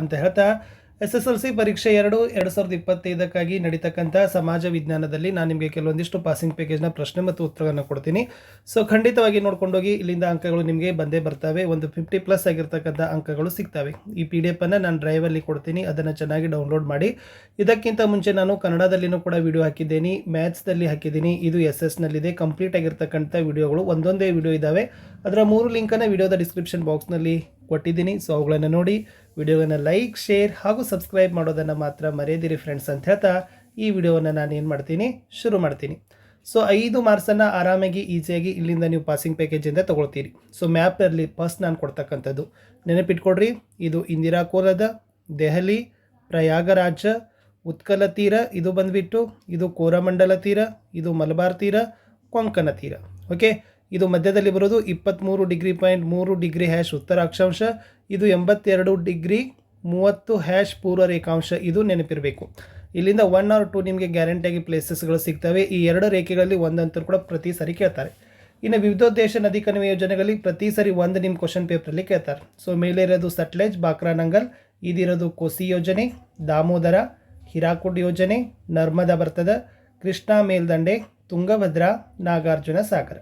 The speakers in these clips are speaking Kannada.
ಅಂತ ಹೇಳ್ತಾ, ಎಸ್ ಎಸ್ ಎಲ್ ಸಿ ಪರೀಕ್ಷೆ ಎರಡು ಎರಡು ಸಾವಿರದ ಇಪ್ಪತ್ತೈದಕ್ಕಾಗಿ ನಡೀತಕ್ಕಂಥ ಸಮಾಜ ವಿಜ್ಞಾನದಲ್ಲಿ ನಾನು ನಿಮಗೆ ಕೆಲವೊಂದಿಷ್ಟು ಪಾಸಿಂಗ್ ಪ್ಯಾಕೇಜ್ನ ಪ್ರಶ್ನೆ ಮತ್ತು ಉತ್ತರಗಳನ್ನು ಕೊಡ್ತೀನಿ. ಸೊ ಖಂಡಿತವಾಗಿ ನೋಡ್ಕೊಂಡೋಗಿ, ಇಲ್ಲಿಂದ ಅಂಕಗಳು ನಿಮಗೆ ಬಂದೇ ಬರ್ತವೆ. ಒಂದು ಫಿಫ್ಟಿ ಪ್ಲಸ್ ಆಗಿರ್ತಕ್ಕಂಥ ಅಂಕಗಳು ಸಿಗ್ತವೆ. ಈ ಪಿ ಡಿ ಎಫನ್ನು ನಾನು ಡ್ರೈವಲ್ಲಿ ಕೊಡ್ತೀನಿ. ಅದನ್ನು ಚೆನ್ನಾಗಿ ಡೌನ್ಲೋಡ್ ಮಾಡಿ. ಇದಕ್ಕಿಂತ ಮುಂಚೆ ನಾನು ಕನ್ನಡದಲ್ಲಿನೂ ಕೂಡ ವಿಡಿಯೋ ಹಾಕಿದ್ದೀನಿ. ಮ್ಯಾಥ್ಸ್ದಲ್ಲಿ ಹಾಕಿದ್ದೀನಿ. ಇದು ಎಸ್ ಎಸ್ನಲ್ಲಿದೆ ಕಂಪ್ಲೀಟ್ ಆಗಿರ್ತಕ್ಕಂಥ ವಿಡಿಯೋಗಳು ಒಂದೊಂದೇ ವಿಡಿಯೋ ಇದ್ದಾವೆ ಅದರ ಮೂರು ಲಿಂಕನ್ನು ವಿಡಿಯೋದ ಡಿಸ್ಕ್ರಿಪ್ಷನ್ ಬಾಕ್ಸ್ನಲ್ಲಿ ಕೊಟ್ಟಿದ್ದೀನಿ. ಸೊ ಅವುಗಳನ್ನು ನೋಡಿ. ವಿಡಿಯೋವನ್ನು ಲೈಕ್, ಶೇರ್ ಹಾಗೂ ಸಬ್ಸ್ಕ್ರೈಬ್ ಮಾಡೋದನ್ನು ಮಾತ್ರ ಮರೆಯದಿರಿ ಫ್ರೆಂಡ್ಸ್ ಅಂತ ಹೇಳ್ತಾ ಈ ವಿಡಿಯೋವನ್ನು ನಾನು ಏನು ಮಾಡ್ತೀನಿ? ಶುರು ಮಾಡ್ತೀನಿ. ಸೊ ಐದು ಮಾರ್ಕ್ಸನ್ನು ಆರಾಮಾಗಿ, ಈಸಿಯಾಗಿ ಇಲ್ಲಿಂದ ನೀವು ಪಾಸಿಂಗ್ ಪ್ಯಾಕೇಜಿಂದ ತೊಗೊಳ್ತೀರಿ. ಸೊ ಮ್ಯಾಪ್ ಇರಲಿ ಫಸ್ಟ್ ನಾನು ಕೊಡ್ತಕ್ಕಂಥದ್ದು. ನೆನಪಿಟ್ಕೊಡ್ರಿ ಇದು ಇಂದಿರಾ ಕೋಲದ ದೆಹಲಿ, ಪ್ರಯಾಗರಾಜ, ಉತ್ಕಲ ತೀರ, ಇದು ಬಂದುಬಿಟ್ಟು, ಇದು ಕೋರಮಂಡಲ ತೀರ, ಇದು ಮಲಬಾರ್ ತೀರ, ಕೊಂಕಣ ತೀರ. ಓಕೆ ಇದು ಮಧ್ಯದಲ್ಲಿ ಬರೋದು ಇಪ್ಪತ್ತ್ಮೂರು ಡಿಗ್ರಿ ಪಾಯಿಂಟ್ ಮೂರು ಡಿಗ್ರಿ ಹ್ಯಾಶ್ ಉತ್ತರ ಅಕ್ಷಾಂಶ ಇದು ಎಂಬತ್ತೆರಡು ಡಿಗ್ರಿ ಮೂವತ್ತು ಹ್ಯಾಶ್ ಪೂರ್ವ ರೇಖಾಂಶ ಇದು ನೆನಪಿರಬೇಕು. ಇಲ್ಲಿಂದ ಒನ್ ಆರ್ ಟು ನಿಮಗೆ ಗ್ಯಾರಂಟಿಯಾಗಿ ಪ್ಲೇಸಸ್ಗಳು ಸಿಗ್ತವೆ. ಈ ಎರಡು ರೇಖೆಗಳಲ್ಲಿ ಒಂದಂತೂ ಕೂಡ ಪ್ರತಿ ಸರಿ ಕೇಳ್ತಾರೆ. ಇನ್ನು ವಿವಿಧೋದ್ದೇಶ ನದಿ ಕಣಿವೆ ಯೋಜನೆಗಳಲ್ಲಿ ಪ್ರತಿ ಸರಿ ಒಂದು ನಿಮ್ಮ ಕ್ವಶನ್ ಪೇಪರಲ್ಲಿ ಕೇಳ್ತಾರೆ. ಸೊ ಮೇಲೆ ಇರೋದು ಸಟ್ಲೇಜ್ ಬಾಕ್ರಾನಂಗಲ್ ಇದಿರೋದು ಕೋಸಿ ಯೋಜನೆ, ದಾಮೋದರ, ಹಿರಾಕುಡ್ ಯೋಜನೆ, ನರ್ಮದಾ ಬರ್ತದ, ಕೃಷ್ಣಾ ಮೇಲ್ದಂಡೆ, ತುಂಗಭದ್ರಾ, ನಾಗಾರ್ಜುನ ಸಾಗರ.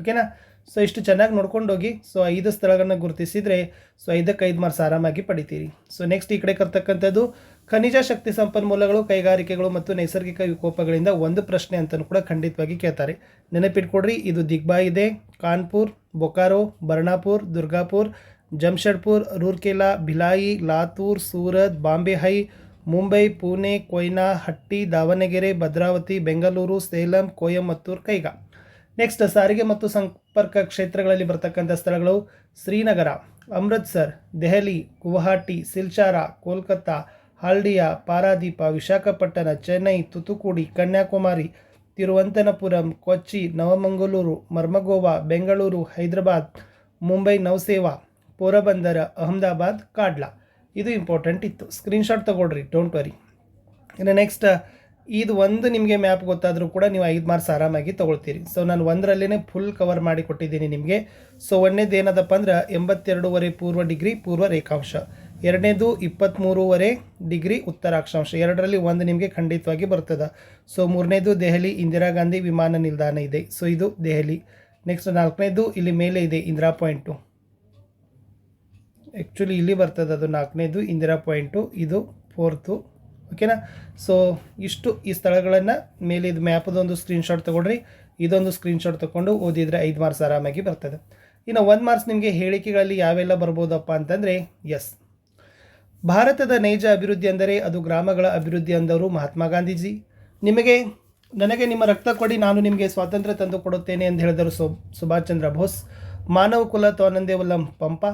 ಓಕೆನಾ ಸೊ ಇಷ್ಟು ಚೆನ್ನಾಗಿ ನೋಡ್ಕೊಂಡು ಹೋಗಿ. ಸೊ ಐದು ಸ್ಥಳಗಳನ್ನ ಗುರುತಿಸಿದರೆ ಸೊ ಐದಕ್ಕೆ ಐದು ಮಾರ್ಕ್ಸ್ ಆರಾಮಾಗಿ ಪಡಿತೀರಿ. ಸೊ ನೆಕ್ಸ್ಟ್ ಈ ಕಡೆ ಕರ್ತಕ್ಕಂಥದ್ದು, ಖನಿಜ ಶಕ್ತಿ ಸಂಪನ್ಮೂಲಗಳು, ಕೈಗಾರಿಕೆಗಳು ಮತ್ತು ನೈಸರ್ಗಿಕ ವಿಕೋಪಗಳಿಂದ ಒಂದು ಪ್ರಶ್ನೆ ಅಂತಲೂ ಕೂಡ ಖಂಡಿತವಾಗಿ ಕೇಳ್ತಾರೆ. ನೆನಪಿಟ್ಕೊಡ್ರಿ ಇದು ದಿಗ್ಬಾ ಇದೆ, ಕಾನ್ಪುರ್, ಬೊಕಾರೋ, ಬರ್ಣಾಪುರ್, ದುರ್ಗಾಪುರ್, ಜಮ್ಶೆಡ್ಪುರ್, ರೂರ್ಕೆಲಾ, ಭಿಲಾಯಿ, ಲಾತೂರ್, ಸೂರತ್ ಬಾಂಬೆ ಹೈ ಮುಂಬೈ, ಪುಣೆ, ಕೊಯ್ನಾ, ಹಟ್ಟಿ, ದಾವಣಗೆರೆ, ಭದ್ರಾವತಿ, ಬೆಂಗಳೂರು, ಸೇಲಂ ಕೊಯಮತ್ತೂರ್ ಕೈಗಾ. ನೆಕ್ಸ್ಟ್ ಸಾರಿಗೆ ಮತ್ತು ಸಂಪರ್ಕ ಕ್ಷೇತ್ರಗಳಲ್ಲಿ ಬರ್ತಕ್ಕಂಥ ಸ್ಥಳಗಳು ಶ್ರೀನಗರ, ಅಮೃತ್ಸರ್, ದೆಹಲಿ, ಗುವಾಹಟಿ, ಸಿಲ್ಚಾರ, ಕೋಲ್ಕತ್ತಾ ಹಾಲ್ಡಿಯಾ ಪಾರಾದೀಪ, ವಿಶಾಖಪಟ್ಟಣ, ಚೆನ್ನೈ, ತುತುಕುಡಿ, ಕನ್ಯಾಕುಮಾರಿ ತಿರುವಂತನಪುರಂ ಕೊಚ್ಚಿ ನವಮಂಗಳೂರು ಮರ್ಮಗೋವಾ, ಬೆಂಗಳೂರು, ಹೈದರಾಬಾದ್, ಮುಂಬೈ ನೌಸೇವಾ, ಪೋರಬಂದರ, ಅಹಮದಾಬಾದ್, ಕಾಡ್ಲಾ. ಇದು ಇಂಪಾರ್ಟೆಂಟ್ ಇತ್ತು. ಸ್ಕ್ರೀನ್ಶಾಟ್ ತಗೊಳ್ರಿ. ಡೋಂಟ್ ವರಿ ಇನ್ನು ನೆಕ್ಸ್ಟ್ ಇದು ಒಂದು ನಿಮಗೆ ಮ್ಯಾಪ್ ಗೊತ್ತಾದರೂ ಕೂಡ ನೀವು ಐದು ಮಾರ್ಕ್ಸ್ ಆರಾಮಾಗಿ ತೊಗೊಳ್ತೀರಿ. ಸೊ ನಾನು ಒಂದರಲ್ಲೇ ಫುಲ್ ಕವರ್ ಮಾಡಿ ಕೊಟ್ಟಿದ್ದೀನಿ ನಿಮಗೆ. ಸೊ ಒಂದನೇದು ಏನದಪ್ಪ ಅಂದ್ರೆ ಎಂಬತ್ತೆರಡೂವರೆ ಪೂರ್ವ ಡಿಗ್ರಿ ಪೂರ್ವ ರೇಖಾಂಶ. ಎರಡನೇದು ಇಪ್ಪತ್ತ್ಮೂರುವರೆ ಡಿಗ್ರಿ ಉತ್ತರಾಕ್ಷಾಂಶ. ಎರಡರಲ್ಲಿ ಒಂದು ನಿಮಗೆ ಖಂಡಿತವಾಗಿ ಬರ್ತದೆ. ಸೊ ಮೂರನೇದು ದೆಹಲಿ, ಇಂದಿರಾ ಗಾಂಧಿ ವಿಮಾನ ನಿಲ್ದಾಣ ಇದೆ. ಸೊ ಇದು ದೆಹಲಿ. ನೆಕ್ಸ್ಟ್ ನಾಲ್ಕನೇದು ಇಲ್ಲಿ ಮೇಲೆ ಇದೆ, ಇಂದಿರಾ ಪಾಯಿಂಟು ಆ್ಯಕ್ಚುಲಿ ಇಲ್ಲಿ ಬರ್ತದೆ ಅದು ನಾಲ್ಕನೇದು ಇಂದಿರಾ ಪಾಯಿಂಟು ಇದು ಫೋರ್ತು ಓಕೆನಾ? ಸೊ ಇಷ್ಟು ಈ ಸ್ಥಳಗಳನ್ನು ಮೇಲೆ ಇದು ಮ್ಯಾಪದೊಂದು ಸ್ಕ್ರೀನ್ಶಾಟ್ ತೊಗೊಳ್ರಿ. ಇದೊಂದು ಸ್ಕ್ರೀನ್ಶಾಟ್ ತೊಗೊಂಡು ಓದಿದರೆ ಐದು ಮಾರ್ಕ್ಸ್ ಆರಾಮಾಗಿ ಬರ್ತದೆ. ಇನ್ನು ಒಂದು ಮಾರ್ಕ್ಸ್ ನಿಮಗೆ ಹೇಳಿಕೆಗಳಲ್ಲಿ ಯಾವೆಲ್ಲ ಬರ್ಬೋದಪ್ಪ ಅಂತಂದರೆ ಎಸ್ ಭಾರತದ ನೈಜ ಅಭಿವೃದ್ಧಿ ಅಂದರೆ ಅದು ಗ್ರಾಮಗಳ ಅಭಿವೃದ್ಧಿ ಅಂದವರು ಮಹಾತ್ಮ ಗಾಂಧೀಜಿ. ನಿಮಗೆ, ನನಗೆ ನಿಮ್ಮ ರಕ್ತ ಕೊಡಿ, ನಾನು ನಿಮಗೆ ಸ್ವಾತಂತ್ರ್ಯ ತಂದು ಕೊಡುತ್ತೇನೆ ಎಂದು ಹೇಳಿದರು ಸುಭಾಷ್ ಚಂದ್ರ ಬೋಸ್. ಮಾನವ ಕುಲ ತೋನಂದೇವಲ್ಲಂ ಪಂಪ.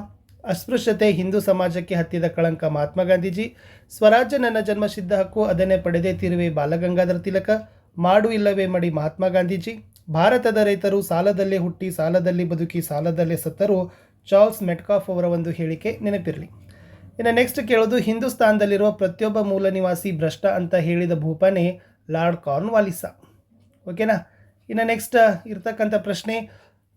ಅಸ್ಪೃಶ್ಯತೆ ಹಿಂದೂ ಸಮಾಜಕ್ಕೆ ಹತ್ತಿದ ಕಳಂಕ ಮಹಾತ್ಮ ಗಾಂಧೀಜಿ. ಸ್ವರಾಜ್ಯ ನನ್ನ ಜನ್ಮಸಿದ್ಧ ಹಕ್ಕು, ಅದನ್ನೇ ಪಡೆದೇ ತಿರುವೆ ಬಾಲಗಂಗಾಧರ ತಿಲಕ. ಮಾಡು ಇಲ್ಲವೇ ಮಡಿ ಮಹಾತ್ಮ ಗಾಂಧೀಜಿ. ಭಾರತದ ರೈತರು ಸಾಲದಲ್ಲೇ ಹುಟ್ಟಿ, ಸಾಲದಲ್ಲಿ ಬದುಕಿ, ಸಾಲದಲ್ಲೇ ಸತ್ತರು ಚಾರ್ಲ್ಸ್ ಮೆಟ್ಕಾಫ್ ಅವರ ಒಂದು ಹೇಳಿಕೆ ನೆನಪಿರಲಿ. ಇನ್ನು ನೆಕ್ಸ್ಟ್ ಕೇಳೋದು, ಹಿಂದೂಸ್ತಾನದಲ್ಲಿರುವ ಪ್ರತಿಯೊಬ್ಬ ಮೂಲ ನಿವಾಸಿ ಭ್ರಷ್ಟ ಅಂತ ಹೇಳಿದ ಭೂಪನೆ ಲಾರ್ಡ್ ಕಾರ್ನ್ವಾಲಿಸಾ. ಓಕೆನಾ ಇನ್ನು ನೆಕ್ಸ್ಟ್ ಇರ್ತಕ್ಕಂಥ ಪ್ರಶ್ನೆ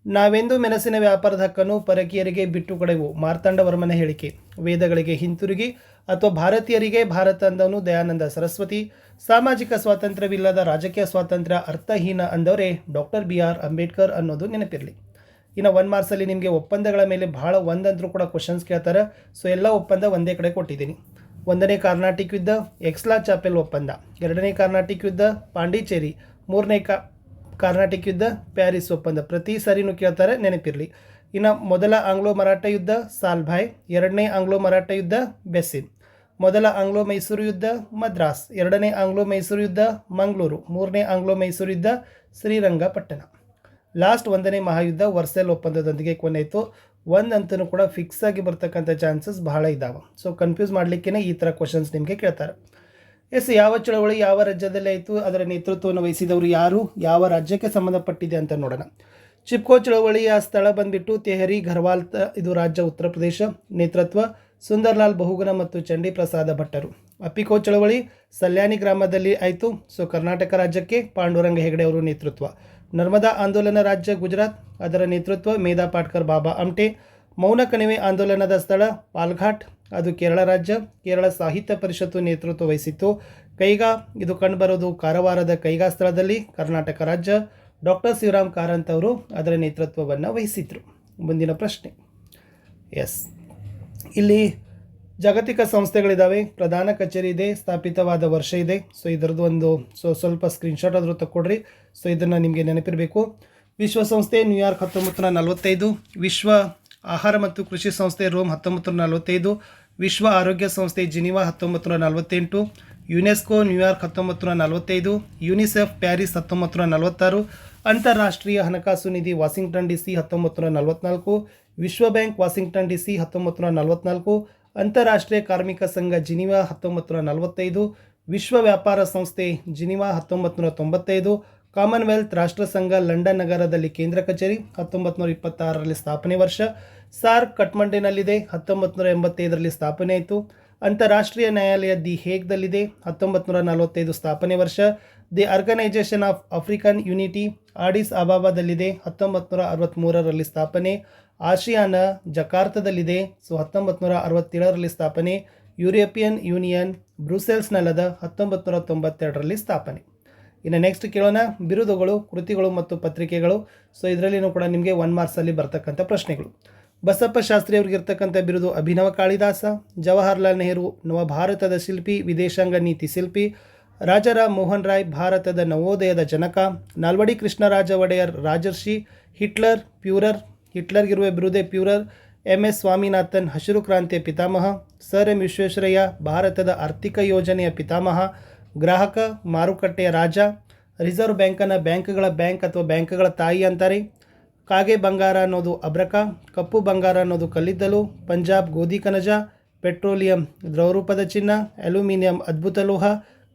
ನಾವೆಂದು ಮೆಣಸಿನ ವ್ಯಾಪಾರದ ಹಕ್ಕನ್ನು ಪರಕೀಯರಿಗೆ ಬಿಟ್ಟು ಕೊಡೆವು ಮಾರ್ತಾಂಡವರ್ಮನ ಹೇಳಿಕೆ. ವೇದಗಳಿಗೆ ಹಿಂತಿರುಗಿ, ಅಥವಾ ಭಾರತೀಯರಿಗೆ ಭಾರತ ಅಂದವನು ದಯಾನಂದ ಸರಸ್ವತಿ. ಸಾಮಾಜಿಕ ಸ್ವಾತಂತ್ರ್ಯವಿಲ್ಲದ ರಾಜಕೀಯ ಸ್ವಾತಂತ್ರ್ಯ ಅರ್ಥಹೀನ ಅಂದವರೇ ಡಾಕ್ಟರ್ ಬಿ ಆರ್ ಅಂಬೇಡ್ಕರ್ ಅನ್ನೋದು ನೆನಪಿರಲಿ. ಇನ್ನು ಒನ್ ಮಾರ್ಕ್ಸಲ್ಲಿ ನಿಮಗೆ ಒಪ್ಪಂದಗಳ ಮೇಲೆ ಭಾಳ ಒಂದಂತರೂ ಕೂಡ ಕ್ವಶನ್ಸ್ ಕೇಳ್ತಾರೆ. ಸೊ ಎಲ್ಲ ಒಪ್ಪಂದ ಒಂದೇ ಕಡೆ ಕೊಟ್ಟಿದ್ದೀನಿ. ಒಂದನೇ ಕಾರ್ನಾಟಿಕ್ ಯುದ್ಧ ಎಕ್ಸ್ಲಾ ಚಾಪೆಲ್ ಒಪ್ಪಂದ. ಎರಡನೇ ಕಾರ್ನಾಟಿಕ್ ಯುದ್ಧ ಪಾಂಡಿಚೇರಿ. ಮೂರನೇ ಕಾ ಕರ್ನಾಟಕ ಯುದ್ಧ, ಪ್ಯಾರಿಸ್ ಒಪ್ಪಂದ. ಪ್ರತಿ ಸಾರಿನೂ ಕೇಳ್ತಾರೆ, ನೆನಪಿರಲಿ. ಇನ್ನು ಮೊದಲ ಆಂಗ್ಲೋ ಮರಾಠ ಯುದ್ಧ, ಸಾಲ್ಭಾಯ್. ಎರಡನೇ ಆಂಗ್ಲೋ ಮರಾಠ ಯುದ್ಧ, ಬೆಸ್ಸಿನ್. ಮೊದಲ ಆಂಗ್ಲೋ ಮೈಸೂರು ಯುದ್ಧ, ಮದ್ರಾಸ್. ಎರಡನೇ ಆಂಗ್ಲೋ ಮೈಸೂರು ಯುದ್ಧ, ಮಂಗಳೂರು. ಮೂರನೇ ಆಂಗ್ಲೋ ಮೈಸೂರು ಯುದ್ಧ, ಶ್ರೀರಂಗಪಟ್ಟಣ. ಲಾಸ್ಟ್ ಒಂದನೇ ಮಹಾಯುದ್ಧ, ವರ್ಸೆಲ್ ಒಪ್ಪಂದದೊಂದಿಗೆ ಕೊನೆಯಿತು. ಒಂದಂತೂ ಕೂಡ ಫಿಕ್ಸ್ ಆಗಿ ಬರ್ತಕ್ಕಂಥ ಚಾನ್ಸಸ್ ಬಹಳ ಇದ್ದಾವೆ ಸೊ ಕನ್ಫ್ಯೂಸ್ ಮಾಡಲಿಕ್ಕೇ ಈ ಥರ ಕ್ವಶನ್ಸ್ ನಿಮಗೆ ಕೇಳ್ತಾರೆ. ಎಸ್ ಯಾವ ಚಳವಳಿ ಯಾವ ರಾಜ್ಯದಲ್ಲಿ ಆಯಿತು, ಅದರ ನೇತೃತ್ವವನ್ನು ವಹಿಸಿದವರು ಯಾರು, ಯಾವ ರಾಜ್ಯಕ್ಕೆ ಸಂಬಂಧಪಟ್ಟಿದೆ ಅಂತ ನೋಡೋಣ. ಚಿಪ್ಕೋ ಚಳವಳಿಯ ಸ್ಥಳ ಬಂದ್ಬಿಟ್ಟು ತೆಹರಿ, ಘರ್ವಾಲ್ ಇದು ರಾಜ್ಯ ಉತ್ತರ ಪ್ರದೇಶ. ನೇತೃತ್ವ ಸುಂದರ್ಲಾಲ್ ಬಹುಗುಣ ಮತ್ತು ಚಂಡಿ ಪ್ರಸಾದ ಭಟ್ಟರು. ಅಪ್ಪಿಕೋ ಚಳವಳಿ ಸಲ್ಯಾನಿ ಗ್ರಾಮದಲ್ಲಿ ಆಯಿತು. ಸೊ, ಕರ್ನಾಟಕ ರಾಜ್ಯಕ್ಕೆ ಪಾಂಡುರಂಗ ಹೆಗಡೆ ಅವರು ನೇತೃತ್ವ. ನರ್ಮದಾ ಆಂದೋಲನ ರಾಜ್ಯ ಗುಜರಾತ್. ಅದರ ನೇತೃತ್ವ ಮೇಧಾ ಪಾಟ್ಕರ್ ಬಾಬಾ ಅಮ್ಟೆ. ಮೌನ ಕಣಿವೆ ಆಂದೋಲನದ ಸ್ಥಳ ಪಾಲ್ಘಾಟ್. ಅದು ಕೇರಳ ರಾಜ್ಯ, ಕೇರಳ ಸಾಹಿತ್ಯ ಪರಿಷತ್ತು ನೇತೃತ್ವ ವಹಿಸಿತ್ತು. ಕೈಗಾ, ಇದು ಕಂಡುಬರೋದು ಕಾರವಾರದ ಕೈಗಾ ಸ್ಥಳದಲ್ಲಿ, ಕರ್ನಾಟಕ ರಾಜ್ಯ. ಡಾಕ್ಟರ್ ಶಿವರಾಮ್ ಕಾರಂತ್ ಅವರು ಅದರ ನೇತೃತ್ವವನ್ನು ವಹಿಸಿದ್ರು. ಮುಂದಿನ ಪ್ರಶ್ನೆ. ಎಸ್. ಇಲ್ಲಿ ಜಾಗತಿಕ ಸಂಸ್ಥೆಗಳಿದ್ದಾವೆ ಪ್ರಧಾನ ಕಚೇರಿ ಇದೆ, ಸ್ಥಾಪಿತವಾದ ವರ್ಷ ಇದೆ. ಸೊ, ಇದರದ್ದು ಒಂದು ಸೊ, ಸ್ವಲ್ಪ ಸ್ಕ್ರೀನ್ಶಾಟ್ ಆದರೂ ತಕ್ಕೊಡ್ರಿ. ಸೊ, ಇದನ್ನು ನಿಮಗೆ ನೆನಪಿರಬೇಕು. ವಿಶ್ವಸಂಸ್ಥೆ ನ್ಯೂಯಾರ್ಕ್ ಹತ್ತೊಂಬತ್ತು ನೂರ ನಲವತ್ತೈದು, ವಿಶ್ವ ಆಹಾರ ಮತ್ತು ಕೃಷಿ ಸಂಸ್ಥೆ ರೋಮ್ ಹತ್ತೊಂಬತ್ತು ನೂರ ನಲವತ್ತೈದು ವಿಶ್ವ ಆರೋಗ್ಯ ಸಂಸ್ಥೆ ಜಿನಿವಾ ಹತ್ತೊಂಬತ್ತು ನೂರ ನಲವತ್ತೆಂಟು, ಯುನೆಸ್ಕೋ ನ್ಯೂಯಾರ್ಕ್ ಹತ್ತೊಂಬತ್ತು ನೂರ ನಲವತ್ತೈದು, ಯುನಿಸೆಫ್ ಪ್ಯಾರಿಸ್ ಹತ್ತೊಂಬತ್ತು ನೂರ ನಲವತ್ತಾರು, ಅಂತಾರಾಷ್ಟ್ರೀಯ ಹಣಕಾಸು ನಿಧಿ ವಾಷಿಂಗ್ಟನ್ ಡಿ ಸಿ ಹತ್ತೊಂಬತ್ತು ನೂರ ನಲವತ್ನಾಲ್ಕು, ವಿಶ್ವ ಬ್ಯಾಂಕ್ ವಾಷಿಂಗ್ಟನ್ ಡಿ ಸಿ ಹತ್ತೊಂಬತ್ತು ನೂರ ನಲವತ್ನಾಲ್ಕು, ಅಂತಾರಾಷ್ಟ್ರೀಯ ಕಾರ್ಮಿಕ ಸಂಘ ಜಿನಿವಾ ಹತ್ತೊಂಬತ್ತು ನೂರ ನಲವತ್ತೈದು, ವಿಶ್ವ ವ್ಯಾಪಾರ ಸಂಸ್ಥೆ ಜಿನಿವಾ ಹತ್ತೊಂಬತ್ತು ನೂರ ತೊಂಬತ್ತೈದು ಕಾಮನ್ವೆಲ್ತ್ ರಾಷ್ಟ್ರ ಸಂಘ ಲಂಡನ್ ನಗರದಲ್ಲಿ ಕೇಂದ್ರ ಕಚೇರಿ ಹತ್ತೊಂಬತ್ತು ನೂರ ಇಪ್ಪತ್ತಾರರಲ್ಲಿ ಸ್ಥಾಪನೆ ವರ್ಷ, ಸಾರ್ಕ್ ಕಠ್ಮಂಡಿನಲ್ಲಿದೆ ಹತ್ತೊಂಬತ್ತು ನೂರ ಎಂಬತ್ತೈದರಲ್ಲಿ ಸ್ಥಾಪನೆ ಆಯಿತು. ಅಂತಾರಾಷ್ಟ್ರೀಯ ನ್ಯಾಯಾಲಯ ದಿ ಹೇಗ್ದಲ್ಲಿದೆ ಹತ್ತೊಂಬತ್ತು ನೂರ ನಲವತ್ತೈದು ಸ್ಥಾಪನೆ ವರ್ಷ. The organisation of African unity, Addis ಅಬಾಬಾದಲ್ಲಿದೆ ಹತ್ತೊಂಬತ್ತು ನೂರ ಅರವತ್ತ್ಮೂರರಲ್ಲಿ ಸ್ಥಾಪನೆ. ಆಶಿಯಾನ ಜಕಾರ್ತದಲ್ಲಿದೆ, ಸೊ ಹತ್ತೊಂಬತ್ತು ನೂರ ಅರವತ್ತೇಳರಲ್ಲಿ ಸ್ಥಾಪನೆ. ಯುರೋಪಿಯನ್ ಯೂನಿಯನ್, ಬ್ರುಸೆಲ್ಸ್ನಲ್ಲದ ಹತ್ತೊಂಬತ್ತು ನೂರ ತೊಂಬತ್ತೆರಡರಲ್ಲಿ ಸ್ಥಾಪನೆ. ಇನ್ನು ನೆಕ್ಸ್ಟ್ ಕೇಳೋಣ ಬಿರುದುಗಳು, ಕೃತಿಗಳು ಮತ್ತು ಪತ್ರಿಕೆಗಳು. ಸೊ ಇದರಲ್ಲಿನೂ ಕೂಡ ನಿಮಗೆ ಒನ್ ಮಾರ್ಕ್ಸಲ್ಲಿ ಬರ್ತಕ್ಕಂಥ ಪ್ರಶ್ನೆಗಳು. ಬಸಪ್ಪ ಶಾಸ್ತ್ರಿ ಅವ್ರಿಗಿರ್ತಕ್ಕಂಥ ಬಿರುದು ಅಭಿನವ ಕಾಳಿದಾಸ, ಜವಾಹರ್ಲಾಲ್ ನೆಹರು, ನವಭಾರತದ ಶಿಲ್ಪಿ, ವಿದೇಶಾಂಗ ನೀತಿ ಶಿಲ್ಪಿ ರಾಜಾರಾಮ್ ಮೋಹನ್ ರಾಯ್, ಭಾರತದ ನವೋದಯದ ಜನಕ, ನಾಲ್ವಡಿ ಕೃಷ್ಣರಾಜ ಒಡೆಯರ್, ರಾಜರ್ಷಿ, ಹಿಟ್ಲರ್, ಪ್ಯೂರರ್, ಹಿಟ್ಲರ್ಗಿರುವ ಬಿರುದೆ ಪ್ಯೂರರ್ ಎಂ ಎಸ್ ಸ್ವಾಮಿನಾಥನ್, ಹಸಿರು ಕ್ರಾಂತಿಯ ಪಿತಾಮಹ, ಸರ್ ಎಂ ವಿಶ್ವೇಶ್ವರಯ್ಯ, ಭಾರತದ ಆರ್ಥಿಕ ಯೋಜನೆಯ ಪಿತಾಮಹ ಗ್ರಾಹಕ, ಮಾರುಕಟ್ಟೆಯ ರಾಜ, ರಿಸರ್ವ್ ಬ್ಯಾಂಕನ್ನು ಬ್ಯಾಂಕ್ಗಳ ಬ್ಯಾಂಕ್ ಅಥವಾ ಬ್ಯಾಂಕ್ಗಳ ತಾಯಿ ಅಂತಾರೆ. ಕಾಗೆ ಬಂಗಾರ ಅನ್ನೋದು ಅಬ್ರಕ, ಕಪ್ಪು ಬಂಗಾರ ಅನ್ನೋದು ಕಲ್ಲಿದ್ದಲು, ಪಂಜಾಬ್ ಗೋಧಿ ಕನಜ ಪೆಟ್ರೋಲಿಯಂ ದ್ರವರೂಪದ ಚಿನ್ನ, ಅಲ್ಯೂಮಿನಿಯಂ ಅದ್ಭುತ ಲೋಹ,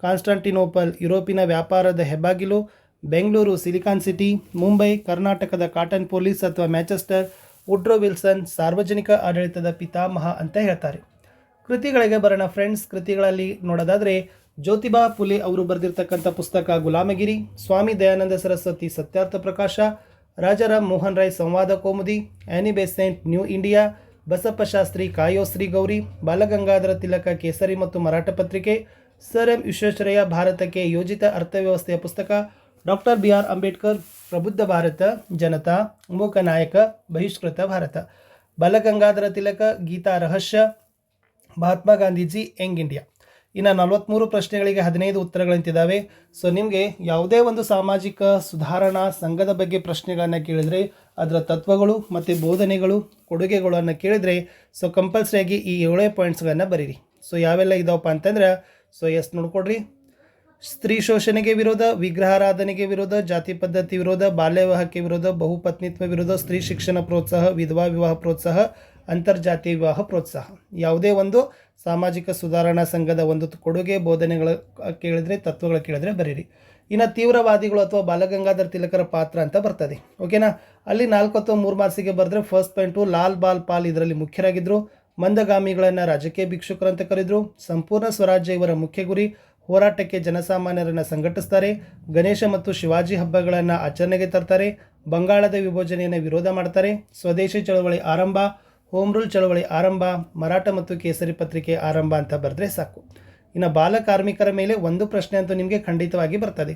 ಕಾನ್ಸ್ಟಾಂಟಿನೋಪಲ್ ಯುರೋಪಿನ ವ್ಯಾಪಾರದ ಹೆಬ್ಬಾಗಿಲು, ಬೆಂಗಳೂರು ಸಿಲಿಕಾನ್ ಸಿಟಿ, ಮುಂಬೈ, ಕರ್ನಾಟಕದ ಕಾಟನ್ ಪೊಲೀಸ್ ಅಥವಾ ಮ್ಯಾಚೆಸ್ಟರ್ ಉಡ್ರೋ ವಿಲ್ಸನ್ ಸಾರ್ವಜನಿಕ ಆಡಳಿತದ ಪಿತಾಮಹ ಅಂತ ಹೇಳ್ತಾರೆ. ಕೃತಿಗಳಿಗೆ ಬರೋಣ ಫ್ರೆಂಡ್ಸ್ ಕೃತಿಗಳಲ್ಲಿ ನೋಡೋದಾದರೆ ಜ್ಯೋತಿಬಾ ಫುಲೆ ಅವರು ಬರೆದಿರ್ತಕ್ಕಂಥ ಪುಸ್ತಕ ಗುಲಾಮಗಿರಿ, ಸ್ವಾಮಿ ದಯಾನಂದ ಸರಸ್ವತಿ ಸತ್ಯಾರ್ಥ ಪ್ರಕಾಶ, Rajaram Mohan Roy Sambad Kaumudi, Annie new India, Basappa Shastri ಕಾಯೋ ಶ್ರೀ ಗೌರಿ, ಬಾಲಗಂಗಾಧರ ತಿಲಕ ಕೇಸರಿ ಮತ್ತು ಮರಾಠ ಪತ್ರಿಕೆ, ಸರ್ ಎಂ ವಿಶ್ವೇಶ್ವರಯ್ಯ ಭಾರತಕ್ಕೆ ಯೋಜಿತ ಅರ್ಥವ್ಯವಸ್ಥೆಯ ಪುಸ್ತಕ, ಡಾಕ್ಟರ್ ಬಿ ಆರ್ ಅಂಬೇಡ್ಕರ್, ಪ್ರಬುದ್ಧ ಭಾರತ, ಜನತಾ ಮೂಕ ನಾಯಕ, ಬಹಿಷ್ಕೃತ ಭಾರತ. ಬಾಲಗಂಗಾಧರ ತಿಲಕ ಗೀತಾ ರಹಸ್ಯ, ಮಹಾತ್ಮ ಗಾಂಧೀಜಿ, ಯಂಗ್ ಇಂಡಿಯಾ. ಇನ್ನು ನಲವತ್ತ್ಮೂರು ಪ್ರಶ್ನೆಗಳಿಗೆ ಹದಿನೈದು ಉತ್ತರಗಳಂತಿದ್ದಾವೆ. ಸೊ ನಿಮಗೆ ಯಾವುದೇ ಒಂದು ಸಾಮಾಜಿಕ ಸುಧಾರಣಾ ಸಂಘದ ಬಗ್ಗೆ ಪ್ರಶ್ನೆಗಳನ್ನು ಕೇಳಿದರೆ, ಅದರ ತತ್ವಗಳು ಮತ್ತು ಬೋಧನೆಗಳು, ಕೊಡುಗೆಗಳನ್ನು ಕೇಳಿದರೆ ಸೊ ಕಂಪಲ್ಸರಿಯಾಗಿ ಈ ಏಳೇ ಪಾಯಿಂಟ್ಸ್ಗಳನ್ನು ಬರೀರಿ. ಸೊ ಯಾವೆಲ್ಲ ಇದಾವಪ್ಪ ಅಂತಂದ್ರೆ ಸೊ ಎಸ್ ನೋಡ್ಕೊಡ್ರಿ. ಸ್ತ್ರೀ ಶೋಷಣೆಗೆ ವಿರೋಧ ವಿಗ್ರಹಾರಾಧನೆಗೆ ವಿರೋಧ, ಜಾತಿ ಪದ್ಧತಿ ವಿರೋಧ, ಬಾಲ್ಯ ವಿವಾಹಕ್ಕೆ ವಿರೋಧ, ಬಹುಪತ್ನಿತ್ವ ವಿರೋಧ, ಸ್ತ್ರೀ ಶಿಕ್ಷಣ ಪ್ರೋತ್ಸಾಹ, ವಿಧವಾ ವಿವಾಹ ಪ್ರೋತ್ಸಾಹ ಅಂತರ್ಜಾತಿ ವಿವಾಹ ಪ್ರೋತ್ಸಾಹ. ಯಾವುದೇ ಒಂದು ಸಾಮಾಜಿಕ ಸುಧಾರಣಾ ಸಂಘದ ಒಂದು ಕೊಡುಗೆ ಬೋಧನೆಗಳ ಕೇಳಿದರೆ, ತತ್ವಗಳು ಕೇಳಿದ್ರೆ ಬರೀರಿ. ಇನ್ನು ತೀವ್ರವಾದಿಗಳು ಅಥವಾ ಬಾಲಗಂಗಾಧರ್ ತಿಲಕರ ಪಾತ್ರ ಅಂತ ಬರ್ತದೆ. ಓಕೆನಾ ಅಲ್ಲಿ ನಾಲ್ಕು ಅಥವಾ ಮೂರು ಮಾರ್ಸಿಗೆ ಬರೆದ್ರೆ ಫಸ್ಟ್ ಪಾಯಿಂಟು ಲಾಲ್ ಬಾಲ್ ಪಾಲ್ ಇದರಲ್ಲಿ ಮುಖ್ಯರಾಗಿದ್ದರು ಮಂದಗಾಮಿಗಳನ್ನು ರಾಜಕೀಯ ಭಿಕ್ಷುಕರು ಅಂತ ಕರೆದ್ರು. ಸಂಪೂರ್ಣ ಸ್ವರಾಜ್ಯ ಇವರ ಮುಖ್ಯ ಗುರಿ. ಹೋರಾಟಕ್ಕೆ ಜನಸಾಮಾನ್ಯರನ್ನು ಸಂಘಟಿಸ್ತಾರೆ. ಗಣೇಶ ಮತ್ತು ಶಿವಾಜಿ ಹಬ್ಬಗಳನ್ನು ಆಚರಣೆಗೆ ತರ್ತಾರೆ. ಬಂಗಾಳದ ವಿಭಜನೆಯನ್ನು ವಿರೋಧ ಮಾಡ್ತಾರೆ. ಸ್ವದೇಶಿ ಚಳವಳಿ ಆರಂಭ. ಹೋಮ್ ರೂಲ್ ಚಳವಳಿ ಆರಂಭ, ಮರಾಠ ಮತ್ತು ಕೇಸರಿ ಪತ್ರಿಕೆ ಆರಂಭ ಅಂತ ಬರೆದ್ರೆ ಸಾಕು. ಇನ್ನು ಬಾಲ ಕಾರ್ಮಿಕರ ಮೇಲೆ ಒಂದು ಪ್ರಶ್ನೆ ಅಂತೂ ನಿಮಗೆ ಖಂಡಿತವಾಗಿ ಬರ್ತದೆ.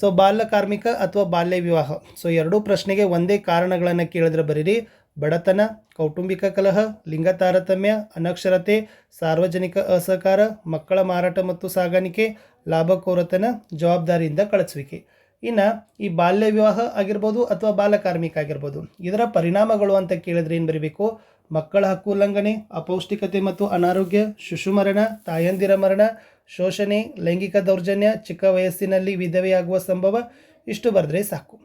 ಸೊ ಬಾಲ ಕಾರ್ಮಿಕ ಅಥವಾ ಬಾಲ್ಯ ವಿವಾಹ. ಸೊ ಎರಡೂ ಪ್ರಶ್ನೆಗೆ ಒಂದೇ ಕಾರಣಗಳನ್ನು ಕೇಳಿದ್ರೆ ಬರೀರಿ. ಬಡತನ, ಕೌಟುಂಬಿಕ ಕಲಹ, ಲಿಂಗ ತಾರತಮ್ಯ, ಅನಕ್ಷರತೆ, ಸಾರ್ವಜನಿಕ ಅಸಹಕಾರ, ಮಕ್ಕಳ ಮಾರಾಟ ಮತ್ತು ಸಾಗಾಣಿಕೆ ಲಾಭಕೋರತನ ಜವಾಬ್ದಾರಿಯಿಂದ ಕಳಿಸುವಿಕೆ. ಇನ್ನು ಈ ಬಾಲ್ಯ ವಿವಾಹ ಆಗಿರ್ಬೋದು ಅಥವಾ ಬಾಲ ಕಾರ್ಮಿಕ ಆಗಿರ್ಬೋದು. ಇದರ ಪರಿಣಾಮಗಳು ಅಂತ ಕೇಳಿದ್ರೆ ಏನು ಬರೀಬೇಕು? ಮಕ್ಕಳ ಹಕ್ಕು ಉಲ್ಲಂಘನೆ, ಅಪೌಷ್ಟಿಕತೆ ಮತ್ತು ಅನಾರೋಗ್ಯ ಶಿಶು ಮರಣ ತಾಯಂದಿರ ಮರಣ, ಶೋಷಣೆ, ಲೈಂಗಿಕ ದೌರ್ಜನ್ಯ, ಚಿಕ್ಕ ವಯಸ್ಸಿನಲ್ಲಿ ವಿಧವೆಯಾಗುವ ಸಂಭವ ಇಷ್ಟು ಬರೆದ್ರೆ ಸಾಕು.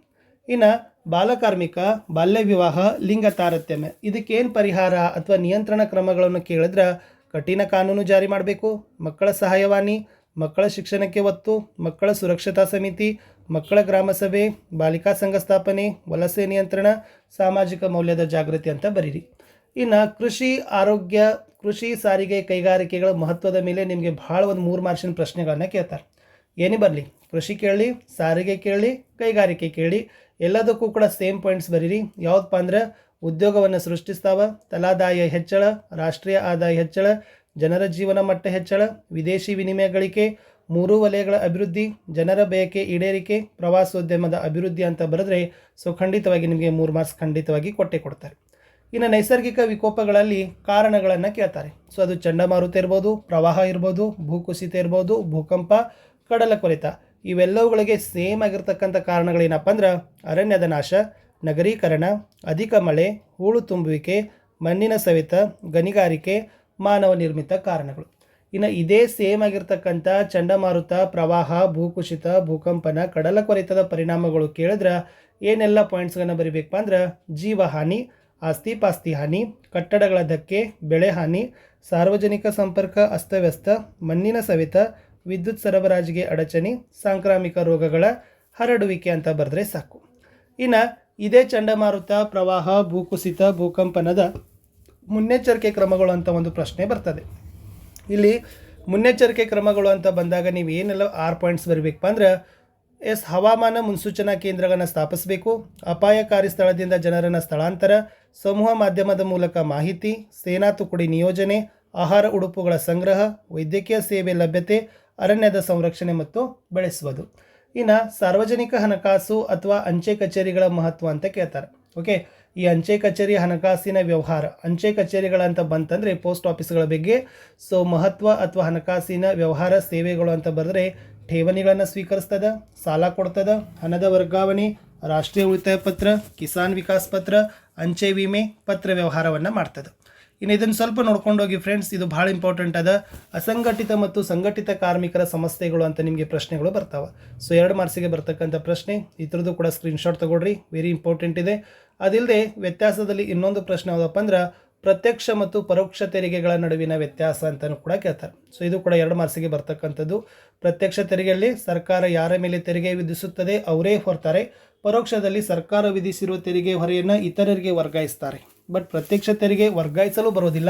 ಇನ್ನು ಬಾಲಕಾರ್ಮಿಕ ಬಾಲ್ಯ ವಿವಾಹ, ಲಿಂಗ ತಾರತಮ್ಯ ಇದಕ್ಕೇನು ಪರಿಹಾರ ಅಥವಾ ನಿಯಂತ್ರಣ ಕ್ರಮಗಳನ್ನು ಕೇಳಿದ್ರೆ ಕಠಿಣ ಕಾನೂನು ಜಾರಿ ಮಾಡಬೇಕು. ಮಕ್ಕಳ ಸಹಾಯವಾಣಿ, ಮಕ್ಕಳ ಶಿಕ್ಷಣಕ್ಕೆ ಒತ್ತು, ಮಕ್ಕಳ ಸುರಕ್ಷತಾ ಸಮಿತಿ, ಮಕ್ಕಳ ಗ್ರಾಮ ಸಭೆ, ಬಾಲಿಕಾ ಸಂಘ ಸ್ಥಾಪನೆ, ವಲಸೆ ನಿಯಂತ್ರಣ, ಸಾಮಾಜಿಕ ಮೌಲ್ಯದ ಜಾಗೃತಿ ಅಂತ ಬರೀರಿ. ಇನ್ನು ಕೃಷಿ ಆರೋಗ್ಯ, ಕೃಷಿ ಸಾರಿಗೆ ಕೈಗಾರಿಕೆಗಳ ಮಹತ್ವದ ಮೇಲೆ ನಿಮಗೆ ಭಾಳ ಒಂದು ಮೂರು ಮಾರ್ಷಿನ ಪ್ರಶ್ನೆಗಳನ್ನು ಕೇಳ್ತಾರೆ. ಏನೇ ಬರಲಿ, ಕೃಷಿ ಕೇಳಿ, ಸಾರಿಗೆ ಕೇಳಿ, ಕೈಗಾರಿಕೆ ಕೇಳಿ, ಎಲ್ಲದಕ್ಕೂ ಕೂಡ ಸೇಮ್ ಪಾಯಿಂಟ್ಸ್ ಬರೀರಿ. ಯಾವುದಪ್ಪ ಅಂದ್ರೆ ಉದ್ಯೋಗವನ್ನು ಸೃಷ್ಟಿಸ್ತಾವ, ತಲಾದಾಯ ಹೆಚ್ಚಳ, ರಾಷ್ಟ್ರೀಯ ಆದಾಯ ಹೆಚ್ಚಳ, ಜನರ ಜೀವನ ಮಟ್ಟ ಹೆಚ್ಚಳ, ವಿದೇಶಿ ವಿನಿಮಯ ಗಳಿಕೆ, ಮೂರು ವಲಯಗಳ ಅಭಿವೃದ್ಧಿ, ಜನರ ಬಯಕೆ ಈಡೇರಿಕೆ, ಪ್ರವಾಸೋದ್ಯಮದ ಅಭಿವೃದ್ಧಿ ಅಂತ ಬರೆದ್ರೆ ಸೊ ಖಂಡಿತವಾಗಿ ನಿಮಗೆ ಮೂರು ಮಾರ್ಕ್ಸ್ ಖಂಡಿತವಾಗಿ ಕೊಟ್ಟೆ ಕೊಡ್ತಾರೆ. ಇನ್ನು ನೈಸರ್ಗಿಕ ವಿಕೋಪಗಳಲ್ಲಿ ಕಾರಣಗಳನ್ನು ಕೇಳ್ತಾರೆ. ಸೊ ಅದು ಚಂಡಮಾರುತ ಇರ್ಬೋದು, ಪ್ರವಾಹ ಇರ್ಬೋದು, ಭೂಕುಸಿತ ಇರ್ಬೋದು, ಭೂಕಂಪ ಕಡಲ ಕೊರೆತ ಇವೆಲ್ಲವುಗಳಿಗೆ ಸೇಮ್ ಆಗಿರ್ತಕ್ಕಂಥ ಕಾರಣಗಳೇನಪ್ಪ ಅಂದ್ರೆ ಅರಣ್ಯದ ನಾಶ ನಗರೀಕರಣ, ಅಧಿಕ ಮಳೆ, ಹೂಳು ತುಂಬುವಿಕೆ, ಮಣ್ಣಿನ ಸವೆತ, ಗಣಿಗಾರಿಕೆ, ಮಾನವ ನಿರ್ಮಿತ ಕಾರಣಗಳು. ಇನ್ನು ಇದೇ ಸೇಮ್ ಆಗಿರ್ತಕ್ಕಂಥ ಚಂಡಮಾರುತ, ಪ್ರವಾಹ, ಭೂಕುಸಿತ, ಭೂಕಂಪನ ಕಡಲ ಕೊರೆತದ ಪರಿಣಾಮಗಳು ಕೇಳಿದ್ರೆ ಏನೆಲ್ಲ ಪಾಯಿಂಟ್ಸ್ಗಳನ್ನ ಬರಿಬೇಕಪ್ಪ ಅಂದ್ರೆ ಜೀವಹಾನಿ ಆಸ್ತಿ ಪಾಸ್ತಿ ಹಾನಿ, ಕಟ್ಟಡಗಳ ಧಕ್ಕೆ ಬೆಳೆ ಹಾನಿ, ಸಾರ್ವಜನಿಕ ಸಂಪರ್ಕ ಅಸ್ತವ್ಯಸ್ತ, ಮಣ್ಣಿನ ಸವೆತ, ವಿದ್ಯುತ್ ಸರಬರಾಜಿಗೆ ಅಡಚಣೆ, ಸಾಂಕ್ರಾಮಿಕ ರೋಗಗಳ ಹರಡುವಿಕೆ ಅಂತ ಬರೆದ್ರೆ ಸಾಕು. ಇನ್ನು ಇದೇ ಚಂಡಮಾರುತ, ಪ್ರವಾಹ, ಭೂಕುಸಿತ, ಭೂಕಂಪನದ ಮುನ್ನೆಚ್ಚರಿಕೆ ಕ್ರಮಗಳು ಅಂತ ಒಂದು ಪ್ರಶ್ನೆ ಬರ್ತದೆ. ಇಲ್ಲಿ ಮುನ್ನೆಚ್ಚರಿಕೆ ಕ್ರಮಗಳು ಅಂತ ಬಂದಾಗ ನೀವು ಏನೆಲ್ಲ ಆರ್ ಪಾಯಿಂಟ್ಸ್ ಬರಬೇಕಪ್ಪ ಅಂದ್ರೆ, ಎಸ್ ಹವಾಮಾನ ಮುನ್ಸೂಚನಾ ಕೇಂದ್ರಗಳನ್ನು ಸ್ಥಾಪಿಸಬೇಕು, ಅಪಾಯಕಾರಿ ಸ್ಥಳದಿಂದ ಜನರನ್ನು ಸ್ಥಳಾಂತರ ಸಮೂಹ ಮಾಧ್ಯಮದ ಮೂಲಕ ಮಾಹಿತಿ, ಸೇನಾ ತುಕಡಿ ನಿಯೋಜನೆ, ಆಹಾರ ಉಡುಪುಗಳ ಸಂಗ್ರಹ, ವೈದ್ಯಕೀಯ ಸೇವೆ ಲಭ್ಯತೆ, ಅರಣ್ಯದ ಸಂರಕ್ಷಣೆ ಮತ್ತು ಬೆಳೆಸುವುದು. ಇನ್ನು ಸಾರ್ವಜನಿಕ ಹಣಕಾಸು ಅಥವಾ ಅಂಚೆ ಕಚೇರಿಗಳ ಮಹತ್ವ ಅಂತ ಕೇಳ್ತಾರೆ. ಓಕೆ? ಈ ಅಂಚೆ ಕಚೇರಿ ಹಣಕಾಸಿನ ವ್ಯವಹಾರ, ಅಂಚೆ ಕಚೇರಿಗಳಂತ ಬಂತಂದರೆ ಪೋಸ್ಟ್ ಆಫೀಸ್ಗಳ ಬಗ್ಗೆ. ಸೊ ಮಹತ್ವ ಅಥವಾ ಹಣಕಾಸಿನ ವ್ಯವಹಾರ ಸೇವೆಗಳು ಅಂತ ಬರೆದ್ರೆ ಠೇವಣಿಗಳನ್ನು ಸ್ವೀಕರಿಸ್ತದ, ಸಾಲ ಕೊಡ್ತದ, ಹಣದ ವರ್ಗಾವಣೆ ರಾಷ್ಟ್ರೀಯ ಉಳಿತಾಯ ಪತ್ರ, ಕಿಸಾನ್ ವಿಕಾಸ್ ಪತ್ರ, ಅಂಚೆ ವಿಮೆ ಪತ್ರ ವ್ಯವಹಾರವನ್ನು ಮಾಡ್ತದೆ. ಇನ್ನು ಇದನ್ನು ಸ್ವಲ್ಪ ನೋಡ್ಕೊಂಡು ಹೋಗಿ ಫ್ರೆಂಡ್ಸ್ ಇದು ಭಾಳ ಇಂಪಾರ್ಟೆಂಟ್ ಅದ. ಅಸಂಘಟಿತ ಮತ್ತು ಸಂಘಟಿತ ಕಾರ್ಮಿಕರ ಸಮಸ್ಯೆಗಳು ಅಂತ ನಿಮಗೆ ಪ್ರಶ್ನೆಗಳು ಬರ್ತಾವೆ. ಸೊ ಎರಡು ಮಾರ್ಕ್ಸಿಗೆ ಬರ್ತಕ್ಕಂಥ ಪ್ರಶ್ನೆ, ಇದ್ರದ್ದು ಕೂಡ ಸ್ಕ್ರೀನ್ಶಾಟ್ ತಗೊಳ್ರಿ ವೆರಿ ಇಂಪಾರ್ಟೆಂಟ್ ಇದೆ. ಅದಿಲ್ಲದೆ ವ್ಯತ್ಯಾಸದಲ್ಲಿ ಇನ್ನೊಂದು ಪ್ರಶ್ನೆ ಯಾವುದಪ್ಪ ಅಂದ್ರೆ, ಪ್ರತ್ಯಕ್ಷ ಮತ್ತು ಪರೋಕ್ಷ ತೆರಿಗೆಗಳ ನಡುವಿನ ವ್ಯತ್ಯಾಸ ಅಂತಲೂ ಕೂಡ ಕೇಳ್ತಾರೆ. ಸೊ ಇದು ಕೂಡ ಎರಡು ಮಾರ್ಕ್ಸಿಗೆ ಬರ್ತಕ್ಕಂಥದ್ದು. ಪ್ರತ್ಯಕ್ಷ ತೆರಿಗೆಯಲ್ಲಿ ಸರ್ಕಾರ ಯಾರ ಮೇಲೆ ತೆರಿಗೆ ವಿಧಿಸುತ್ತದೆ, ಅವರೇ ಹೊರ್ತಾರೆ. ಪರೋಕ್ಷದಲ್ಲಿ ಸರ್ಕಾರ ವಿಧಿಸಿರುವ ತೆರಿಗೆ ಹೊರೆಯನ್ನು ಇತರರಿಗೆ ವರ್ಗಾಯಿಸ್ತಾರೆ. ಬಟ್ ಪ್ರತ್ಯಕ್ಷ ತೆರಿಗೆ ವರ್ಗಾಯಿಸಲು ಬರೋದಿಲ್ಲ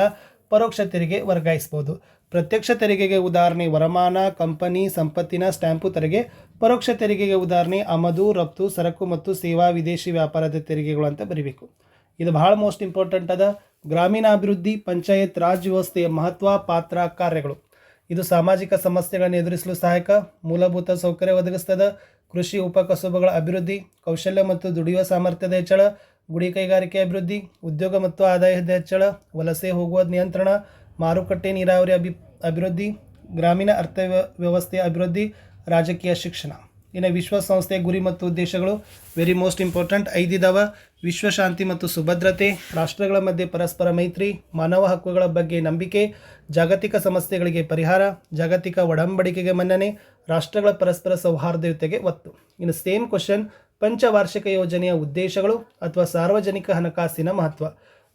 ಪರೋಕ್ಷ ತೆರಿಗೆ ವರ್ಗಾಯಿಸ್ಬೋದು. ಪ್ರತ್ಯಕ್ಷ ತೆರಿಗೆಗೆ ಉದಾಹರಣೆ ವರಮಾನ, ಕಂಪನಿ, ಸಂಪತ್ತಿನ ಸ್ಟ್ಯಾಂಪು ತೆರಿಗೆ, ಪರೋಕ್ಷ ತೆರಿಗೆಗೆ ಉದಾಹರಣೆ ಆಮದು ರಫ್ತು, ಸರಕು ಮತ್ತು ಸೇವಾ ವಿದೇಶಿ ವ್ಯಾಪಾರದ ತೆರಿಗೆಗಳು ಅಂತ ಬರೀಬೇಕು. ಇದು ಬಹಳ ಮೋಸ್ಟ್ ಇಂಪಾರ್ಟೆಂಟ್ ಅದ. ಗ್ರಾಮೀಣಾಭಿವೃದ್ಧಿ, ಪಂಚಾಯತ್ ರಾಜ್ ವ್ಯವಸ್ಥೆಯ ಮಹತ್ವ, ಪಾತ್ರ, ಕಾರ್ಯಗಳು. ಇದು ಸಾಮಾಜಿಕ ಸಮಸ್ಯೆಗಳನ್ನು ಎದುರಿಸಲು ಸಹಾಯಕ, ಮೂಲಭೂತ ಸೌಕರ್ಯ ಒದಗಿಸ್ತದೆ. ಕೃಷಿ ಉಪಕಸುಬುಗಳ ಅಭಿವೃದ್ಧಿ, ಕೌಶಲ್ಯ ಮತ್ತು ದುಡಿಯುವ ಸಾಮರ್ಥ್ಯದ ಹೆಚ್ಚಳ, ಗುಡಿ ಕೈಗಾರಿಕೆ ಅಭಿವೃದ್ಧಿ, ಉದ್ಯೋಗ ಮತ್ತು ಆದಾಯದ ಹೆಚ್ಚಳ, ವಲಸೆ ಹೋಗುವ ನಿಯಂತ್ರಣ, ಮಾರುಕಟ್ಟೆ ನೀರಾವರಿ ಅಭಿ, ಅಭಿವೃದ್ಧಿ, ಗ್ರಾಮೀಣ ಅರ್ಥ ವ್ಯ- ವ್ಯವಸ್ಥೆಯ ಅಭಿವೃದ್ಧಿ, ರಾಜಕೀಯ ಶಿಕ್ಷಣ. ಇನ್ನು ವಿಶ್ವಸಂಸ್ಥೆಯ ಗುರಿ ಮತ್ತು ಉದ್ದೇಶಗಳು ವೆರಿ ಮೋಸ್ಟ್ ಇಂಪಾರ್ಟೆಂಟ್ ಐದಿದಾವ, ವಿಶ್ವಶಾಂತಿ ಮತ್ತು ಸುಭದ್ರತೆ. ರಾಷ್ಟ್ರಗಳ ಮಧ್ಯೆ ಪರಸ್ಪರ ಮೈತ್ರಿ, ಮಾನವ ಹಕ್ಕುಗಳ ಬಗ್ಗೆ ನಂಬಿಕೆ, ಜಾಗತಿಕ ಸಮಸ್ಯೆಗಳಿಗೆ ಪರಿಹಾರ, ಜಾಗತಿಕ ಒಡಂಬಡಿಕೆಗೆ ಮನ್ನಣೆ, ರಾಷ್ಟ್ರಗಳ ಪರಸ್ಪರ ಸೌಹಾರ್ದತೆಗೆ ಒತ್ತು. ಇನ್ನು ಸೇಮ್ ಕ್ವಶನ್ ಪಂಚವಾರ್ಷಿಕ ಯೋಜನೆಯ ಉದ್ದೇಶಗಳು ಅಥವಾ ಸಾರ್ವಜನಿಕ ಹಣಕಾಸಿನ ಮಹತ್ವ.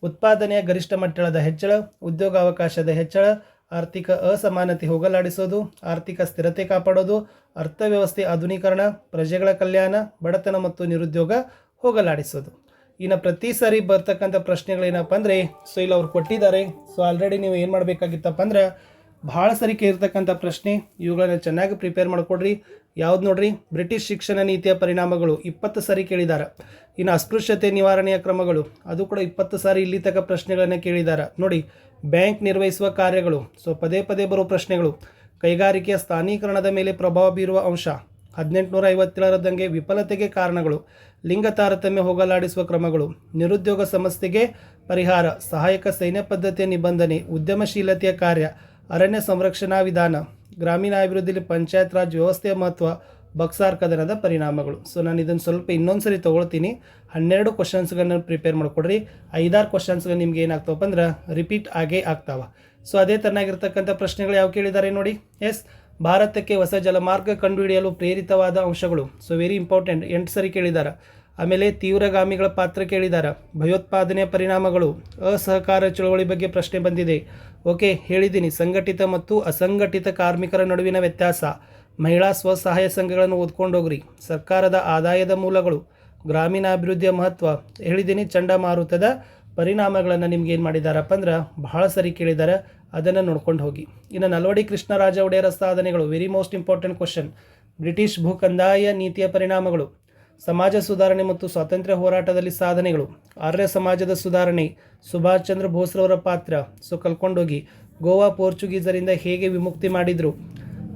ಉತ್ಪಾದನೆಯ ಗರಿಷ್ಠ ಮಟ್ಟದ ಹೆಚ್ಚಳ, ಉದ್ಯೋಗಾವಕಾಶದ ಹೆಚ್ಚಳ ಆರ್ಥಿಕ ಅಸಮಾನತೆ ಹೋಗಲಾಡಿಸೋದು, ಆರ್ಥಿಕ ಸ್ಥಿರತೆ ಕಾಪಾಡೋದು, ಅರ್ಥವ್ಯವಸ್ಥೆ ಆಧುನೀಕರಣ, ಪ್ರಜೆಗಳ ಕಲ್ಯಾಣ, ಬಡತನ ಮತ್ತು ನಿರುದ್ಯೋಗ ಹೋಗಲಾಡಿಸೋದು. ಇನ್ನು ಪ್ರತಿ ಸಾರಿ ಬರ್ತಕ್ಕಂಥ ಪ್ರಶ್ನೆಗಳೇನಪ್ಪ ಅಂದರೆ ಸೊ ಇಲ್ಲಿ ಅವ್ರು ಕೊಟ್ಟಿದ್ದಾರೆ. ಸೊ ಆಲ್ರೆಡಿ ನೀವು ಏನು ಮಾಡಬೇಕಾಗಿತ್ತಪ್ಪ ಅಂದ್ರೆ, ಭಾಳ ಸರಿ ಕೇಳಿರ್ತಕ್ಕಂಥ ಪ್ರಶ್ನೆ, ಇವುಗಳನ್ನ ಚೆನ್ನಾಗಿ ಪ್ರಿಪೇರ್ ಮಾಡಿಕೊಡ್ರಿ. ಯಾವ್ದು ನೋಡ್ರಿ? ಬ್ರಿಟಿಷ್ ಶಿಕ್ಷಣ ನೀತಿಯ ಪರಿಣಾಮಗಳು ಇಪ್ಪತ್ತು ಸಾರಿ ಕೇಳಿದ್ದಾರೆ ಇನ್ನು ಅಸ್ಪೃಶ್ಯತೆ ನಿವಾರಣೆಯ ಕ್ರಮಗಳು, ಅದು ಕೂಡ ಇಪ್ಪತ್ತು ಸಾರಿ ಇಲ್ಲಿ ತಕ್ಕ ಪ್ರಶ್ನೆಗಳನ್ನು ಕೇಳಿದ್ದಾರೆ ನೋಡಿ, ಬ್ಯಾಂಕ್ ನಿರ್ವಹಿಸುವ ಕಾರ್ಯಗಳು, ಸೊ ಪದೇ ಪದೇ ಬರೋ ಪ್ರಶ್ನೆಗಳು. ಕೈಗಾರಿಕೆಯ ಸ್ಥಾನೀಕರಣದ ಮೇಲೆ ಪ್ರಭಾವ ಬೀರುವ ಅಂಶ. ಹದಿನೆಂಟುನೂರ ಐವತ್ತೇಳರದಂಗೆ ವಿಫಲತೆಗೆ ಕಾರಣಗಳು, ಲಿಂಗ ತಾರತಮ್ಯ ಹೋಗಲಾಡಿಸುವ ಕ್ರಮಗಳು, ನಿರುದ್ಯೋಗ ಸಮಸ್ಯೆಗೆ ಪರಿಹಾರ, ಸಹಾಯಕ ಸೈನ್ಯ ಪದ್ಧತಿಯ ನಿಬಂಧನೆ, ಉದ್ಯಮಶೀಲತೆಯ ಕಾರ್ಯ, ಅರಣ್ಯ ಸಂರಕ್ಷಣಾ ವಿಧಾನ. ಗ್ರಾಮೀಣಾಭಿವೃದ್ಧಿಯಲ್ಲಿ ಪಂಚಾಯತ್ ರಾಜ್ ವ್ಯವಸ್ಥೆಯ ಮಹತ್ವ, ಬಕ್ಸಾರ್ ಕದನದ ಪರಿಣಾಮಗಳು. ಸೊ ನಾನು ಇದನ್ನು ಸ್ವಲ್ಪ ಇನ್ನೊಂದು ಸರಿ ತೊಗೊಳ್ತೀನಿ. ಹನ್ನೆರಡು ಕ್ವಶನ್ಸ್ಗಳನ್ನ ಪ್ರಿಪೇರ್ ಮಾಡಿಕೊಡ್ರಿ. ಐದಾರು ಕ್ವಶನ್ಸ್ಗಳು ನಿಮ್ಗೆ ಏನಾಗ್ತಾವಪ್ಪ ಅಂದ್ರೆ ರಿಪೀಟ್ ಆಗೇ ಆಗ್ತಾವ. ಸೊ ಅದೇ ತರನಾಗಿರ್ತಕ್ಕಂಥ ಪ್ರಶ್ನೆಗಳು ಯಾವ ಕೇಳಿದ್ದಾರೆ ನೋಡಿ. ಎಸ್ ಭಾರತಕ್ಕೆ ಹೊಸ ಜಲಮಾರ್ಗ ಕಂಡುಹಿಡಿಯಲು ಪ್ರೇರಿತವಾದ ಅಂಶಗಳು. ಸೊ ವೆರಿ ಇಂಪಾರ್ಟೆಂಟ್ ಎಂಟು ಸರಿ ಕೇಳಿದ್ದಾರೆ ಆಮೇಲೆ ತೀವ್ರಗಾಮಿಗಳ ಪಾತ್ರ ಕೇಳಿದ್ದಾರೆ ಭಯೋತ್ಪಾದನೆಯ ಪರಿಣಾಮಗಳು, ಅಸಹಕಾರ ಚಳವಳಿ ಬಗ್ಗೆ ಪ್ರಶ್ನೆ ಬಂದಿದೆ. ಓಕೆ, ಹೇಳಿದ್ದೀನಿ. ಸಂಘಟಿತ ಮತ್ತು ಅಸಂಘಟಿತ ಕಾರ್ಮಿಕರ ನಡುವಿನ ವ್ಯತ್ಯಾಸ. ಮಹಿಳಾ ಸ್ವಸಹಾಯ ಸಂಘಗಳನ್ನು ಓದ್ಕೊಂಡು ಹೋಗ್ರಿ ಸರ್ಕಾರದ ಆದಾಯದ ಮೂಲಗಳು. ಗ್ರಾಮೀಣಾಭಿವೃದ್ಧಿಯ ಮಹತ್ವ. ಹೇಳಿದ್ದೀನಿ ಚಂಡಮಾರುತದ ಪರಿಣಾಮಗಳನ್ನು ನಿಮ್ಗೆ ಏನು ಮಾಡಿದಾರಪ್ಪ ಅಂದ್ರೆ ಬಹಳ ಸರಿ ಕೇಳಿದ್ದಾರೆ ಅದನ್ನು ನೋಡ್ಕೊಂಡು ಹೋಗಿ. ಇನ್ನು ನಲ್ವಡಿ ಕೃಷ್ಣರಾಜ ಒಡೆಯರ ಸಾಧನೆಗಳು very most important question British ಭೂಕಂದಾಯ ನೀತಿಯ ಪರಿಣಾಮಗಳು. ಸಮಾಜ ಸುಧಾರಣೆ ಮತ್ತು ಸ್ವಾತಂತ್ರ್ಯ ಹೋರಾಟದಲ್ಲಿ ಸಾಧನೆಗಳು. ಆರ್ಯ ಸಮಾಜದ ಸುಧಾರಣೆ. ಸುಭಾಷ್ ಚಂದ್ರ ಬೋಸ್ರವರ ಪಾತ್ರ. ಸೊ ಕಲ್ಕೊಂಡೋಗಿ ಗೋವಾ ಪೋರ್ಚುಗೀಸರಿಂದ ಹೇಗೆ ವಿಮುಕ್ತಿ ಮಾಡಿದರು?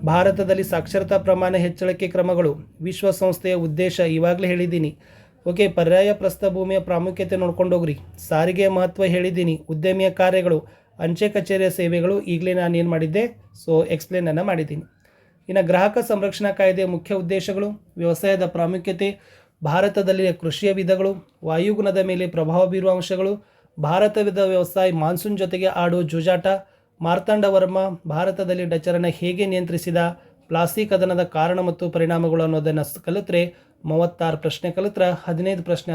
ಭಾರತದಲ್ಲಿ ಸಾಕ್ಷರತಾ ಪ್ರಮಾಣ ಹೆಚ್ಚಳಕ್ಕೆ ಕ್ರಮಗಳು. ವಿಶ್ವಸಂಸ್ಥೆಯ ಉದ್ದೇಶ ಇವಾಗಲೇ ಹೇಳಿದ್ದೀನಿ. ಓಕೆ, ಪರ್ಯಾಯ ಪ್ರಸ್ಥಭೂಮಿಯ ಪ್ರಾಮುಖ್ಯತೆ ನೋಡ್ಕೊಂಡೋಗ್ರಿ. ಸಾರಿಗೆಯ ಮಹತ್ವ ಹೇಳಿದ್ದೀನಿ. ಉದ್ಯಮಿಯ ಕಾರ್ಯಗಳು. ಅಂಚೆ ಕಚೇರಿಯ ಸೇವೆಗಳು. ಈಗಲೇ ನಾನು ಏನು ಮಾಡಿದ್ದೆ? ಸೊ ಎಕ್ಸ್ಪ್ಲೇನನ್ನು ಮಾಡಿದ್ದೀನಿ. ಇನ್ನು ಗ್ರಾಹಕ ಸಂರಕ್ಷಣಾ ಕಾಯ್ದೆಯ ಮುಖ್ಯ ಉದ್ದೇಶಗಳು, ವ್ಯವಸಾಯದ ಪ್ರಾಮುಖ್ಯತೆ, ಭಾರತದಲ್ಲಿನ ಕೃಷಿಯ ವಿಧಗಳು, ವಾಯುಗುಣದ ಮೇಲೆ ಪ್ರಭಾವ ಬೀರುವ ಅಂಶಗಳು ಭಾರತದ ವ್ಯವಸಾಯ ಮಾನ್ಸೂನ್ ಜೊತೆಗೆ ಆಡೋ ಜುಜಾಟ, ಮಾರ್ತಾಂಡ ವರ್ಮ, ಭಾರತದಲ್ಲಿ ಡಚರನ್ನು ಹೇಗೆ ನಿಯಂತ್ರಿಸಿದ, ಪ್ಲಾಸ್ಟಿಕ್ ಕದನದ ಕಾರಣ ಮತ್ತು ಪರಿಣಾಮಗಳು ಅನ್ನೋದನ್ನು ಕಲಿತ್ರೆ ಮೂವತ್ತಾರು ಪ್ರಶ್ನೆ ಕಲಿತ್ರೆ, ಹದಿನೈದು ಪ್ರಶ್ನೆ